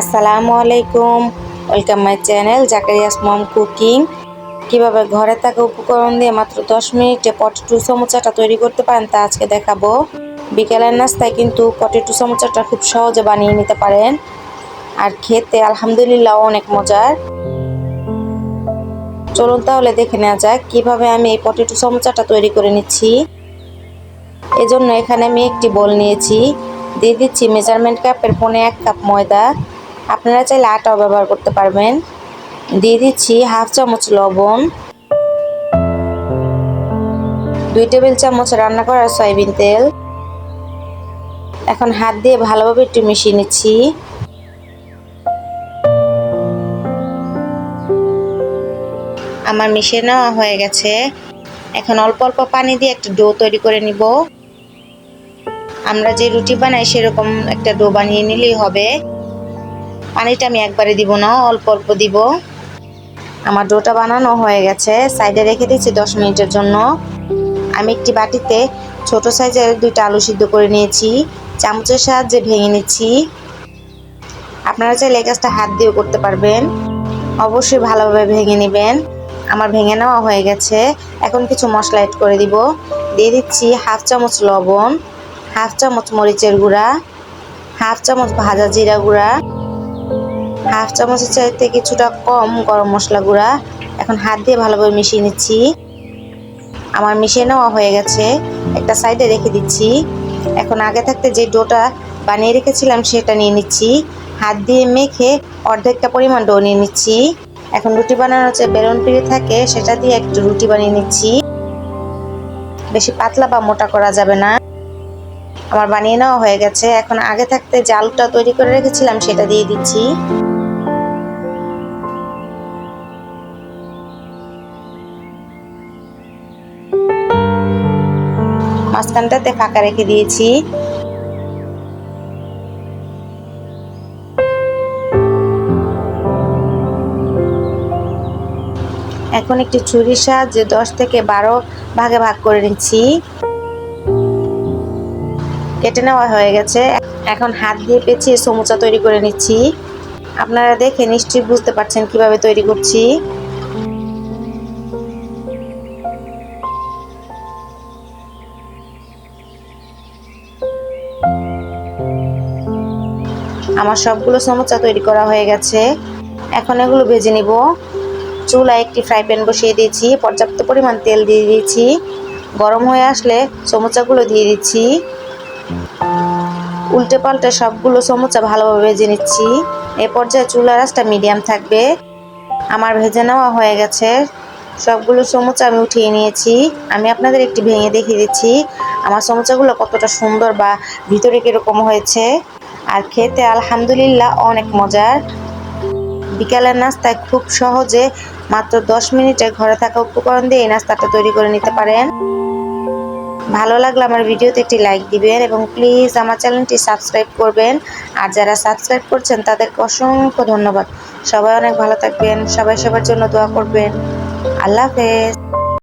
আসসালামু আলাইকুম। Welcome my channel Zakaria's mom cooking কীভাবে ঘরে থাকা উপকরণ দিয়ে মাত্র দশ মিনিটে পটেটো সমোচাটা তৈরি করতে পারেন তা আজকে দেখাবো। বিকেলের নাস্তায় কিন্তু পটেটো সমোচাটা খুব সহজে বানিয়ে নিতে পারেন। আর খেতে আলহামদুলিল্লাহ অনেক মজার। চলুন তাহলে দেখে নেওয়া যাক কীভাবে আমি এই পটেটো সমোচাটা তৈরি করে নিচ্ছি। এজন্য এখানে আমি একটি বল নিয়েছি। দিয়ে দিচ্ছি মেজারমেন্ট কাপের পনে এক কাপ ময়দা। আপনারা চাইলে আটাও ব্যবহার করতে পারবেন। দিয়ে দিচ্ছি হাফ চামচ লবণ। দুই টেবিল চামচ রান্না করা সয়াবিন তেল। এখন হাত দিয়ে ভালোভাবে একটু মিশিয়ে নিচ্ছি। আমার মিশিয়ে নেওয়া হয়ে গেছে। এখন অল্প অল্প পানি দিয়ে একটা ডো তৈরি করে নিব। আমরা যে রুটি বানাই সেরকম একটা ডো বানিয়ে নিলেই হবে। পানিটা আমি একবারে দিব না, অল্প অল্প দিব। আমার ডোটা বানানো হয়ে গেছে, সাইডে রেখে দিচ্ছি দশ মিনিটের জন্য। আমি একটি বাটিতে ছোট সাইজের দুইটা আলু সিদ্ধ করে নিয়েছি, চামচের সাহায্যে ভেঙে নিচ্ছি। আপনারা চাইলে কাজটা হাত দিয়েও করতে পারবেন। অবশ্যই ভালোভাবে ভেঙে নেবেন। আমার ভেঙে নেওয়া হয়ে গেছে। এখন কিছু মশলা এড করে দিব। দিয়ে দিচ্ছি হাফ চামচ লবণ, হাফ চামচ মরিচের গুঁড়া, হাফ চামচ ভাজা জিরা গুঁড়া। হাফ চামচের চাইতে কিছুটা কম গরম মশলা গুঁড়া। এখন হাত দিয়ে ভালোভাবে মিশিয়ে নিচ্ছি। আমার মিশিয়ে নেওয়া হয়ে গেছে। একটা সাইডে রেখে দিচ্ছি। এখন আগে থাকতে যে ডোটা বানিয়ে রেখেছিলাম সেটা নিয়ে নিচ্ছি। হাত দিয়ে মেখে অর্ধেকটা পরিমাণ ডো নিয়ে নিচ্ছি। এখন রুটি বানানোর যে বেলুন পিড়ি থাকে, সেটা দিয়ে একটু রুটি বানিয়ে নিচ্ছি। বেশি পাতলা বা মোটা করা যাবে না। আমার বানিয়ে নেওয়া হয়ে গেছে। এখন আগে থাকতে যে আলুটা তৈরি করে রেখেছিলাম, সেটা দিয়ে দিচ্ছি। মাঝখানটাতে ফাঁকা রেখে দিয়েছি। এখন একটি ছুরির সাহায্যে দশ থেকে বারো ভাগে ভাগ করে নিচ্ছি। কেটে নেওয়া হয়ে গেছে। এখন হাত দিয়ে পেঁচিয়ে সমুচা তৈরি করে নিচ্ছি। আপনারা দেখে নিশ্চয়ই বুঝতে পারছেন কীভাবে তৈরি করছি। আমার সবগুলো সমুচা তৈরি করা হয়ে গেছে। এখন এগুলো ভেজে নিব। চুলায় একটি ফ্রাই প্যান বসিয়ে দিয়েছি। পর্যাপ্ত পরিমাণ তেল দিয়ে দিয়েছি। গরম হয়ে আসলে সমুচাগুলো দিয়ে দিচ্ছি। উল্টে পাল্টে সবগুলো সমুচা ভালোভাবে ভেজে নিচ্ছি। এ পর্যায়ে চুলার আঁচটা মিডিয়াম থাকবে। আমার ভেজে নেওয়া হয়ে গেছে। সবগুলো সমুচা আমি উঠিয়ে নিয়েছি। আমি আপনাদের একটি ভেঙে দেখিয়ে দিচ্ছি। আমার সমুচাগুলো কতটা সুন্দর বা ভিতরে কীরকম হয়েছে। আর খেতে আলহামদুলিল্লাহ অনেক মজার। বিকালের নাস্তায় খুব সহজে মাত্র দশ মিনিটে ঘরে থাকা উপকরণ দিয়ে এই নাস্তাটা তৈরি করে নিতে পারেন। ভালো লাগলে আমার ভিডিওতে একটি লাইক দিবেন এবং প্লিজ আমার চ্যানেলটি সাবস্ক্রাইব করবেন। আর যারা সাবস্ক্রাইব করছেন, তাদেরকে অসংখ্য ধন্যবাদ। সবাই অনেক ভালো থাকবেন, সবাই সবার জন্য দোয়া করবেন। আল্লাহ হাফেজ।